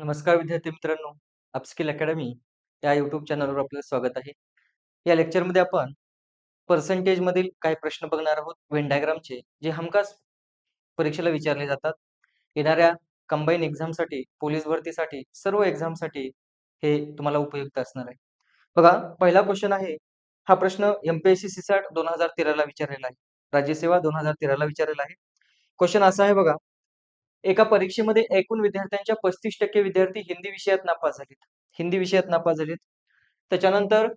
नमस्कार विद्यार्थी मित्रांनो अपस्किल अकॅडमी या युट्यूब चॅनलवर आपलं स्वागत आहे. या लेक्चरमध्ये आपण पर्सेंटेज मधील काही प्रश्न बघणार आहोत. वेन डायग्रामचे जे हमखास परीक्षेला विचारले जातात. येणाऱ्या कंबाईन एक्झामसाठी पोलीस भरतीसाठी सर्व एक्झामसाठी हे तुम्हाला उपयुक्त असणार आहे. बघा पहिला क्वेश्चन आहे. हा प्रश्न एमपीएससी सीसॅट दोन हजार तेराला विचारलेला आहे. राज्यसेवा दोन हजार तेराला विचारलेला आहे. क्वेश्चन असा आहे बघा. एका परीक्षेमध्ये एकूण विद्यार्थ्यांच्या पस्तीस टक्के विद्यार्थी हिंदी विषयात नापास झालेत. हिंदी विषयात नापास झालेत. त्याच्यानंतर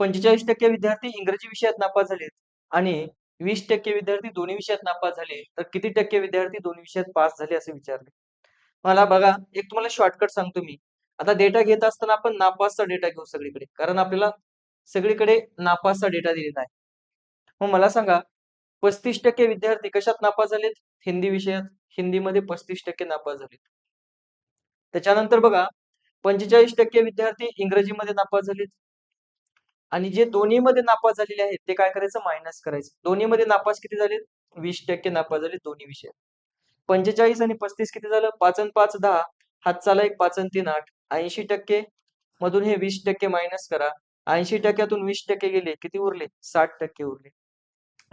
पंचेचाळीस टक्के विद्यार्थी इंग्रजी विषयात नापास झालेत आणि वीस टक्के विद्यार्थी दोन्ही विषयात नापास झाले. तर किती टक्के विद्यार्थी दोन्ही विषयात पास झाले असे विचारले? मला बघा एक तुम्हाला शॉर्टकट सांगतो मी. आता डेटा घेत असताना आपण नापासचा डेटा घेऊ सगळीकडे. कारण आपल्याला सगळीकडे नापासचा डेटा दिलेला आहे. मग मला सांगा पस्तीस टक्के विद्यार्थी कशात नापास झालेत? हिंदी विषयात. हिंदीमध्ये पस्तीस टक्के नापास झालेत. त्याच्यानंतर बघा पंचेचाळीस टक्के विद्यार्थी इंग्रजीमध्ये नापास झालेत. आणि जे दोन्ही मध्ये नापास झालेले आहेत ते काय करायचं? मायनस करायचं. दोन्ही मध्ये नापास किती झालेत? वीस टक्के नापास झाले दोन्ही विषयात. पंचेचाळीस आणि पस्तीस किती झालं? पाच आणि पाच दहा. हात चाला एक पाच आणि तीन आठ. ऐंशी टक्के. मधून हे वीस टक्के मायनस करा. ऐंशी टक्क्यातून वीस टक्के गेले किती उरले? साठ टक्के उरले.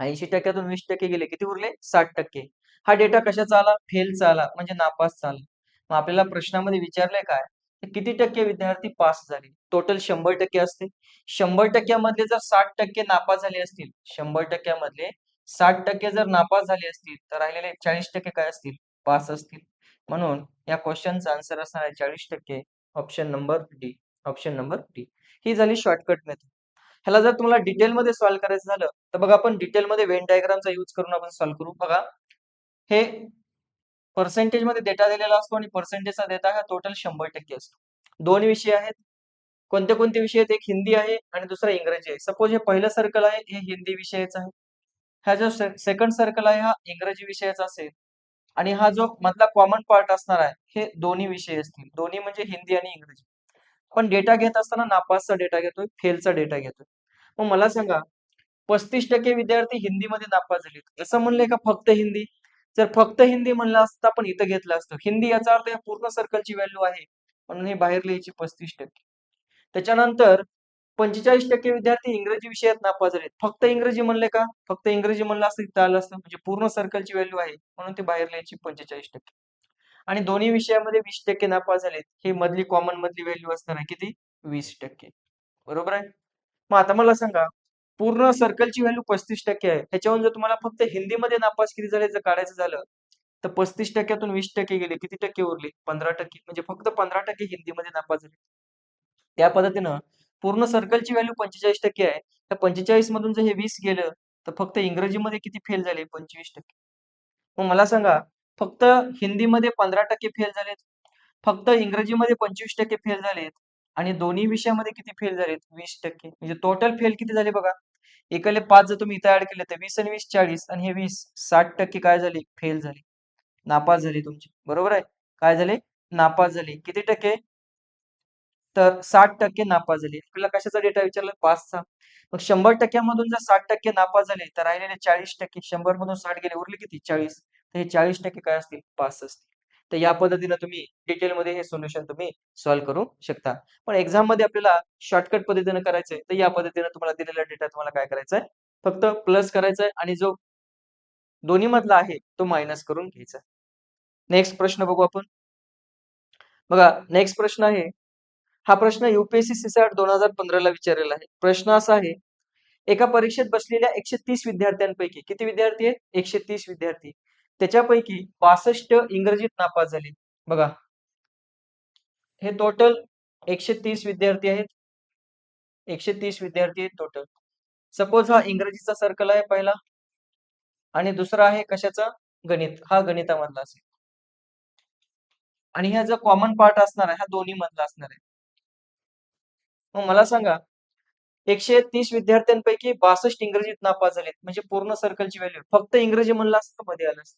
ऐंशी टक्क्यातून वीस टक्के गेले किती उरले? साठ टक्के. हा डेटा कशाचा आला? फेलचा आला म्हणजे नापास आला मग आपल्याला प्रश्नामध्ये विचारलंय काय? किती टक्के विद्यार्थी पास झाले? टोटल शंभर टक्के असते शंभर टक्क्यामधले जर साठ टक्के नापास झाले असतील शंभर टक्क्यामधले साठ टक्के जर नापास झाले असतील तर राहिलेले चाळीस टक्के काय असतील? पास असतील. म्हणून या क्वेश्चनचा आन्सर असणार आहे चाळीस टक्के. Option number D option number D ही झाली शॉर्टकट मेथड ह्याला जर तुम्हाला डिटेलमध्ये सॉल्व्ह करायचं झालं तर बघा आपण डिटेलमध्ये वेन डायग्रामचा यूज करून आपण सॉल्व्ह करू. बघा. हे पर्सेंटेजमध्ये डेटा दिलेला असतो आणि पर्सेंटेजचा डेटा हा टोटल शंभर टक्के असतो. दोन विषय आहेत. कोणते कोणते विषय आहेत? एक हिंदी आहे आणि दुसरा इंग्रजी आहे. सपोज हे पहिलं सर्कल आहे हे हिंदी विषयाचं आहे. हा जो सेकंड सर्कल आहे हा इंग्रजी विषयाचा असेल. आणि हा जो मधला कॉमन पार्ट असणार आहे हे दोन्ही विषय असतील. दोन्ही म्हणजे हिंदी आणि इंग्रजी. पण डेटा घेत असताना नापासचा डेटा घेतोय फेलचा डेटा घेतोय. मग मला सांगा पस्तीस टक्के विद्यार्थी हिंदीमध्ये नापास झालेत. असं म्हणलंय का फक्त हिंदी? जर फक्त हिंदी म्हणलं असतं आपण इथं घेतलं असतं. हिंदी याचा अर्थ या पूर्ण सर्कलची व्हॅल्यू आहे. म्हणून हे बाहेर लिहायची पस्तीस टक्के. त्याच्यानंतर पंचेचाळीस टक्के विद्यार्थी इंग्रजी विषयात नापास झालेत. फक्त इंग्रजी म्हणले का? फक्त इंग्रजी म्हणलं असतं इथं आलं असतं. म्हणजे पूर्ण सर्कलची व्हॅल्यू आहे. म्हणून ते बाहेर लिहायची पंचेचाळीस टक्के. आणि दोन्ही विषयामध्ये वीस टक्के नापास झालेत. ही मधली कॉमन मधली व्हॅल्यू असणार आहे किती? वीस टक्के. बरोबर आहे? मग आता मला सांगा पूर्ण सर्कलची व्हॅल्यू पस्तीस टक्के आहे. त्याच्यावरून जर तुम्हाला फक्त हिंदीमध्ये नापास किती झाले जर काढायचं झालं तर पस्तीस टक्क्यातून वीस टक्के गेले. किती टक्के उरले? पंधरा टक्के. म्हणजे फक्त पंधरा टक्के हिंदीमध्ये नापास झाले. त्या पद्धतीनं पूर्ण सर्कलची व्हॅल्यू पंचेचाळीस टक्के आहे. त्या पंचेचाळीस मधून जर हे वीस गेलं तर फक्त इंग्रजीमध्ये किती फेल झाले? पंचवीस टक्के. मग मला सांगा फक्त हिंदीमध्ये पंधरा टक्के फेल झालेत. फक्त इंग्रजीमध्ये पंचवीस टक्के फेल झालेत. आणि दोन्ही विषयामध्ये किती फेल झालेत? वीस टक्के. म्हणजे टोटल फेल किती झाले बघा? एकाले पाच जर तुम्ही इथं ऍड केले तर वीस आणि वीस चाळीस. आणि हे वीस साठ टक्के काय झाले? फेल झाले. नापास झाली तुमची. बरोबर आहे? काय झाले? नापास झाले. किती टक्के? तर साठ टक्के नापास झाले. आपल्याला कशाचा डेटा विचारला? पाचचा. मग शंभर टक्क्यामधून जर साठ टक्के नापास झाले तर राहिलेले चाळीस टक्के. शंभर मधून साठ गेले. उरले किती? चाळीस. तर हे चाळीस टक्के काय असतील? पास असतील. तर या पद्धतीनं तुम्ही डिटेलमध्ये हे सोल्युशन तुम्ही सॉल्व्ह करू शकता. पण एक्झाममध्ये आपल्याला शॉर्टकट पद्धतीनं करायचंय तर या पद्धतीनं तुम्हाला दिलेला डेटा तुम्हाला काय करायचा आहे फक्त प्लस करायचा आहे आणि जो दोन्ही मधला आहे तो मायनस करून घ्यायचा. नेक्स्ट प्रश्न बघू आपण. बघा नेक्स्ट प्रश्न आहे. हा प्रश्न युपीएससी सीसॅट दोन हजार पंधराला विचारलेला आहे. प्रश्न असा आहे एका परीक्षेत बसलेल्या एकशे तीस विद्यार्थ्यांपैकी किती विद्यार्थी आहेत? एकशे तीस विद्यार्थी. त्याच्यापैकी बासष्ट इंग्रजीत नापास झाले. बघा. हे टोटल एकशे तीस विद्यार्थी आहेत. एकशे तीस विद्यार्थी आहेत टोटल सपोज हा इंग्रजीचा सर्कल आहे पहिला. आणि दुसरा आहे कशाचा? गणित. हा गणितामधला असेल. आणि ह्या जो कॉमन पार्ट असणार आहे हा दोन्ही मधला असणार आहे. मग मला सांगा एकशे तीस विद्यार्थ्यांपैकी बासष्ट इंग्रजीत नापास झालेत. म्हणजे पूर्ण सर्कलची व्हॅल्यू फक्त इंग्रजी म्हणलं असतं मध्ये आलं असतं?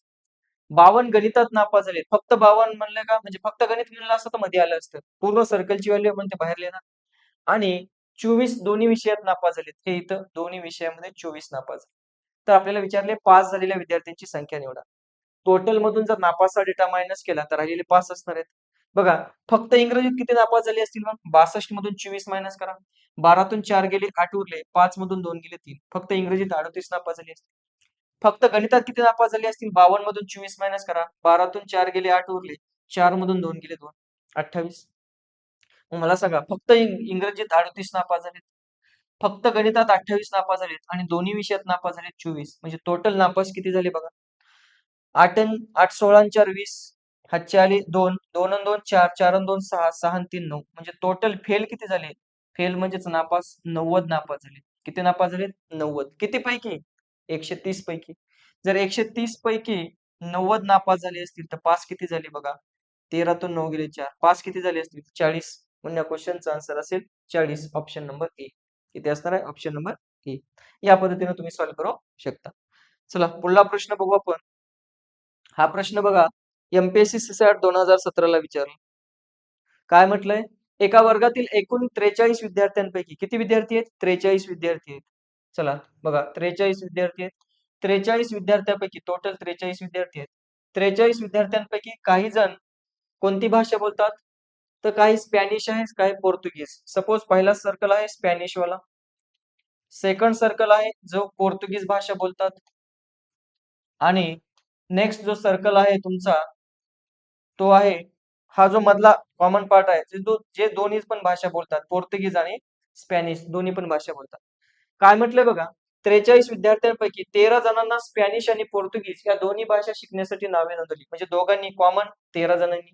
बावन गणितात नापास झालेत. फक्त बावन म्हणलं का? म्हणजे फक्त गणित म्हणलं असतं तर मध्ये आलं असतं. पूर्ण सर्कलची व्हॅल्यू आपण ते बाहेर लिहिणार. आणि चोवीस दोन्ही विषयात नापास झालेत. हे इथं दोन्ही विषयामध्ये चोवीस नापास झाले. तर आपल्याला विचारले पास झालेल्या विद्यार्थ्यांची संख्या निवडा. टोटल मधून जर नापासचा डेटा मायनस केला तर राहिलेले पास असणार आहेत. बघा फक्त इंग्रजीत किती नापास झाले असतील मग? बासष्ट मधून चोवीस मायनस करा. बारातून चार गेले आठ उरले. पाच मधून दोन गेले तीन. फक्त इंग्रजीत अडतीस नापास झाले असतील. फक्त गणितात किती नापास झाले असतील? बावन्न मधून चोवीस मायनस करा. बारातून चार गेले आठ उरले. चार मधून दोन गेले दोन. अठ्ठावीस. मला सांगा फक्त इंग्रजीत अडतीस नापास झालेत. फक्त गणितात अठ्ठावीस नापास झालेत आणि दोन्ही विषयात नापास झालेत चोवीस. म्हणजे टोटल नापास किती झाले बघा? आठ आठ सोळा चार वीस. हातचे आले दोन. दोन दोन चार. चार दोन सहा. सहा तीन नऊ. म्हणजे टोटल फेल किती झाले? फेल म्हणजेच नापास नव्वद नापास झाले. किती नापास झाले नव्वद. किती पैकी एकशे तीस पैकी. जर एकशे तीस पैकी नव्वद नापास झाले असतील तर पास किती झाले बघा? तेरातून नऊ गेले चार. पास किती झाले असतील? चाळीस. म्हणून या क्वेश्चनचा आन्सर असेल चाळीस. Option number A. किती असणार आहे? Option number A. या पद्धतीने तुम्ही सॉल्व्ह करू शकता. चला पुढला प्रश्न बघू आपण. हा प्रश्न बघा. एमपीएससी सीसॅट दोन हजार सतराला विचारला. काय म्हटलंय? एका वर्गातील एकूण त्रेचाळीस विद्यार्थ्यांपैकी किती विद्यार्थी आहेत? त्रेचाळीस विद्यार्थी आहेत. चला बघा त्रेचाळीस विद्यार्थी आहेत. त्रेचाळीस विद्यार्थ्यांपैकी टोटल त्रेचाळीस विद्यार्थी आहेत. त्रेचाळीस विद्यार्थ्यांपैकी काही जण कोणती भाषा बोलतात? तर काही स्पॅनिश आहे काही पोर्तुगीज. सपोज पहिला सर्कल आहे स्पॅनिश वाला. सेकंड सर्कल आहे जो पोर्तुगीज भाषा बोलतात. आणि नेक्स्ट जो सर्कल आहे तुमचा तो आहे हा जो मधला कॉमन पार्ट आहे जे जे दोन्ही पण भाषा बोलतात पोर्तुगीज आणि स्पॅनिश दोन्ही पण भाषा बोलतात. काय म्हटलंय बघा? त्रेचाळीस विद्यार्थ्यांपैकी तेरा जणांना स्पॅनिश आणि पोर्तुगीज या दोन्ही भाषा शिकण्यासाठी नावे नोंदवली. म्हणजे दोघांनी कॉमन तेरा जणांनी.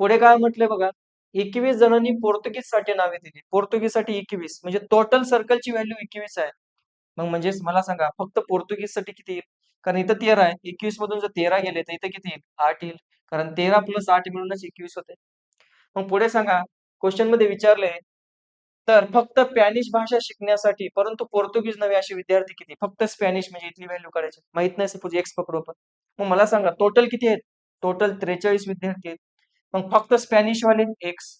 पुढे काय म्हटलंय बघा? एकवीस जणांनी पोर्तुगीजसाठी नावे दिली. पोर्तुगीजसाठी एकवीस. म्हणजे टोटल सर्कलची व्हॅल्यू एकवीस आहे. मग म्हणजेच मला सांगा फक्त पोर्तुगीजसाठी किती येईल? कारण इथं तेरा आहे. एकवीस मधून जर तेरा गेले तर इथं किती येईल? आठ येईल. कारण तेरा प्लस आठ मिळूनच एकवीस होते. मग पुढे सांगा क्वेश्चनमध्ये विचारले तर फक्त स्पॅनिश भाषा शिकण्यासाठी परंतु पोर्तुगीज नव्हे असे विद्यार्थी किती? फक्त स्पॅनिश म्हणजे इथली व्हॅल्यू करायची माहीत नाही सपोज एक्स पकडू आपण मग मला सांगा टोटल किती आहेत? टोटल त्रेचाळीस विद्यार्थी आहेत. मग फक्त स्पॅनिश वाले एक्स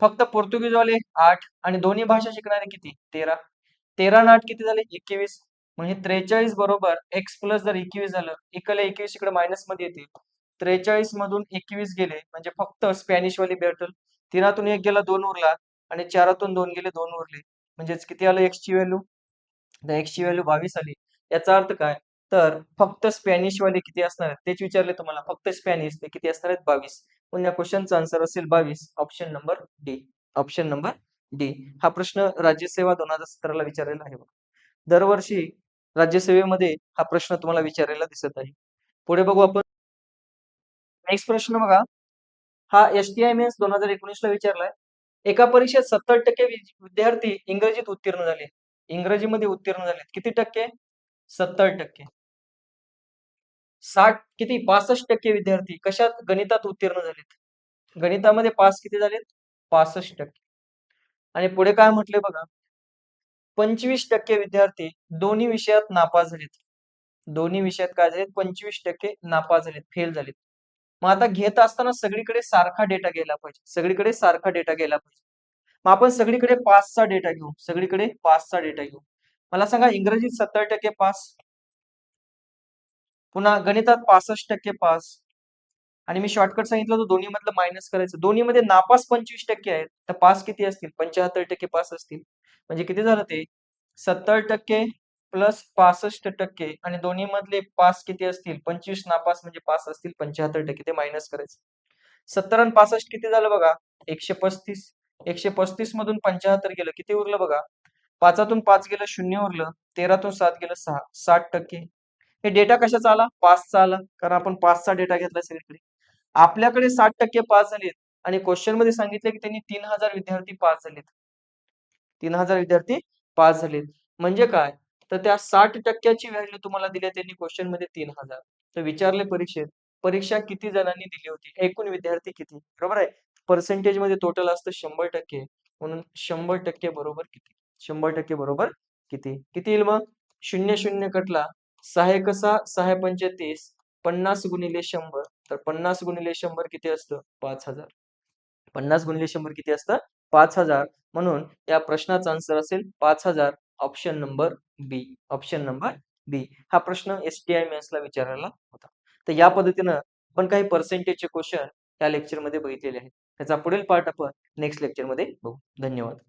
फक्त पोर्तुगीज वाले आठ आणि दोन्ही भाषा शिकणारे किती? तेरा. तेरा आणि आठ किती झाले? एकवीस. म्हणजे त्रेचाळीस बरोबर एक्स प्लस जर एकवीस झालं इकडे एकवीस इकडे मायनसमध्ये येते. त्रेचाळीस मधून एकवीस गेले म्हणजे फक्त स्पॅनिश वाली भेटल तिनातून एक गेला दोन उरला. आणि चारातून दोन गेले दोन उरले. म्हणजेच किती आलं? एक्सची व्हॅल्यू तर व्हॅल्यू बावीस आली. याचा अर्थ काय? तर फक्त स्पॅनिश वाले किती असणार आहेत? तेच विचारले तुम्हाला. फक्त स्पॅनिश ते किती असणार आहेत? बावीस. पण या क्वेश्चनचा आन्सर असेल बावीस. Option number D option number D हा प्रश्न राज्यसेवा दोन हजार सतराला विचारलेला आहे दरवर्षी राज्यसेवेमध्ये हा प्रश्न तुम्हाला विचारलेला दिसत आहे. पुढे बघू आपण. नेक्स्ट प्रश्न बघा. हा एस टी आय एम दोन हजार एकोणीस ला विचारलाय. एका परीक्षेत सत्तर टक्के विद्यार्थी इंग्रजीत उत्तीर्ण झाले. इंग्रजीमध्ये उत्तीर्ण झाले किती टक्के? सत्तर टक्के. साठ किती? पासष्ट टक्के विद्यार्थी कशात? गणितात उत्तीर्ण झालेत. गणितामध्ये पास किती झालेत? पासष्ट टक्के. आणि पुढे काय म्हटले बघा? पंचवीस टक्के विद्यार्थी दोन्ही विषयात नापास झालेत. दोन्ही विषयात काय झालेत? पंचवीस टक्के नापास झालेत. फेल झालेत. मग आता घेत असताना सगळीकडे सारखा डेटा घ्यायला पाहिजे. सगळीकडे सारखा डेटा घ्यायला पाहिजे. मग आपण सगळीकडे पासचा डेटा घेऊ. सगळीकडे पासचा डेटा घेऊ. मला सांगा इंग्रजीत सत्तर टक्के पास. पुन्हा गणितात पासष्ट टक्के पास. आणि मी शॉर्टकट सांगितलं तो दोन्ही मधलं मायनस करायचं. दोन्ही मध्ये नापास पंचवीस टक्के आहेत. तर पास किती असतील? पंच्याहत्तर टक्के पास असतील. म्हणजे किती झालं ते? सत्तर टक्के प्लस पासष्ट टक्के आणि दोन्ही मधले पास किती असतील? पंचवीस नापास म्हणजे पास असतील पंच्याहत्तर टक्के ते मायनस करायचं. सत्तर आणि पासष्ट किती झालं बघा? एकशे पस्तीस. एकशे पस्तीस मधून पंच्याहत्तर गेलं किती उरलं बघा? पाचातून पाच गेलं शून्य उरलं. तेरातून सात गेलं सहा. साठ टक्के. हे डेटा कशाचा आला? पाचचा आला. कारण आपण पाचचा डेटा घेतला सगळीकडे. आपल्याकडे साठ टक्के पास झालेत आणि क्वेश्चनमध्ये सांगितलं की त्यांनी तीन हजार विद्यार्थी पास झालेत. तीन हजार विद्यार्थी पास झालेत. म्हणजे काय? तर त्या साठ टक्क्याची व्हॅल्यू तुम्हाला दिली त्यांनी क्वेश्चनमध्ये तीन हजार. तर विचारले परीक्षेत परीक्षा किती जणांनी दिली होती? एकूण विद्यार्थी किती? बरोबर आहे? पर्सेंटेजमध्ये टोटल असतं शंभर टक्के. म्हणून शंभर टक्के बरोबर किती? शंभर टक्के बरोबर किती? किती येईल मग? शून्य शून्य कटला. सहा कसा सहाय पंचतीस पन्नास गुणिले शंभर. तर पन्नास गुणिले शंभर किती असतं? पाच हजार. पन्नास गुणिले शंभर किती असतं? पाच हजार. म्हणून या प्रश्नाचा आन्सर असेल पाच हजार. Option number B option number B हा प्रश्न एस टी आय ला विचारलेला होता तर या पद्धतीनं आपण काही पर्सेंटेजचे क्वेश्चन या लेक्चरमध्ये बघितलेले आहेत. त्याचा पुढील पार्ट आपण नेक्स्ट लेक्चरमध्ये बघू. धन्यवाद.